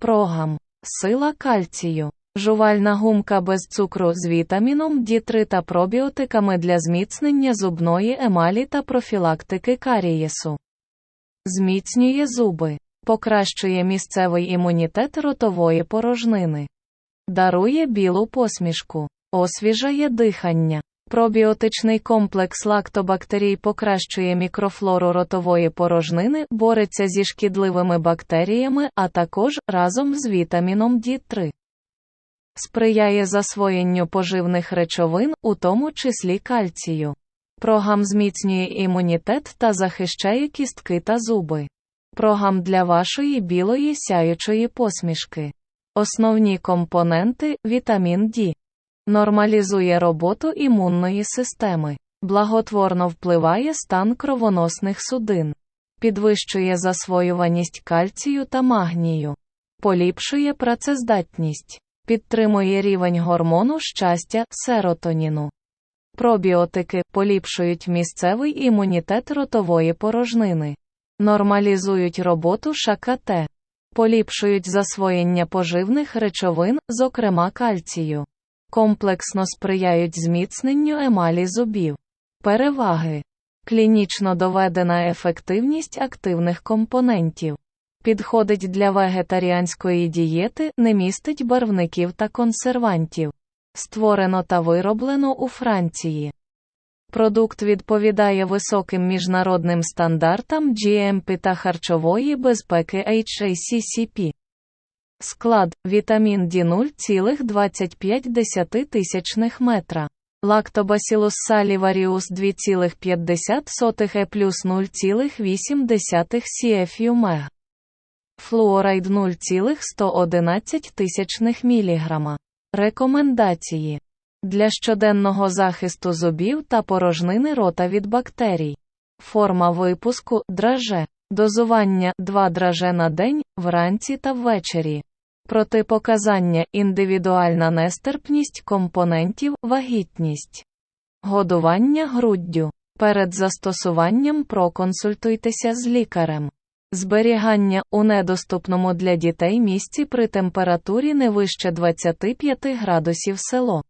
Прогам. Сила кальцію. Жувальна гумка без цукру з вітаміном D3 та пробіотиками для зміцнення зубної емалі та профілактики карієсу. Зміцнює зуби. Покращує місцевий імунітет ротової порожнини. Дарує білу посмішку. Освіжає дихання. Пробіотичний комплекс лактобактерій покращує мікрофлору ротової порожнини, бореться зі шкідливими бактеріями, а також разом з вітаміном D3. Сприяє засвоєнню поживних речовин, у тому числі кальцію. Прогам зміцнює імунітет та захищає кістки та зуби. Прогам для вашої білої сяючої посмішки. Основні компоненти вітамін D. Нормалізує роботу імунної системи. Благотворно впливає стан кровоносних судин. Підвищує засвоюваність кальцію та магнію. Поліпшує працездатність. Підтримує рівень гормону щастя серотоніну. Пробіотики поліпшують місцевий імунітет ротової порожнини. Нормалізують роботу ШКТ. Поліпшують засвоєння поживних речовин, зокрема кальцію. Комплексно сприяють зміцненню емалі зубів. Переваги. Клінічно доведена ефективність активних компонентів. Підходить для вегетаріанської дієти, не містить барвників та консервантів. Створено та вироблено у Франції. Продукт відповідає високим міжнародним стандартам GMP та харчової безпеки HACCP. Склад вітамін D 0,25 метра. Лактобасілус саліваріус 2,50 Е плюс 0,8 CFU мег. Флуорайд 0,111 тисячних міліграма. Рекомендації для щоденного захисту зубів та порожнини рота від бактерій. Форма випуску драже. Дозування 2 драже на день, вранці та ввечері. Протипоказання індивідуальна нестерпність компонентів, вагітність. Годування груддю. Перед застосуванням проконсультуйтеся з лікарем. Зберігання у недоступному для дітей місці при температурі не вище 25 градусів село.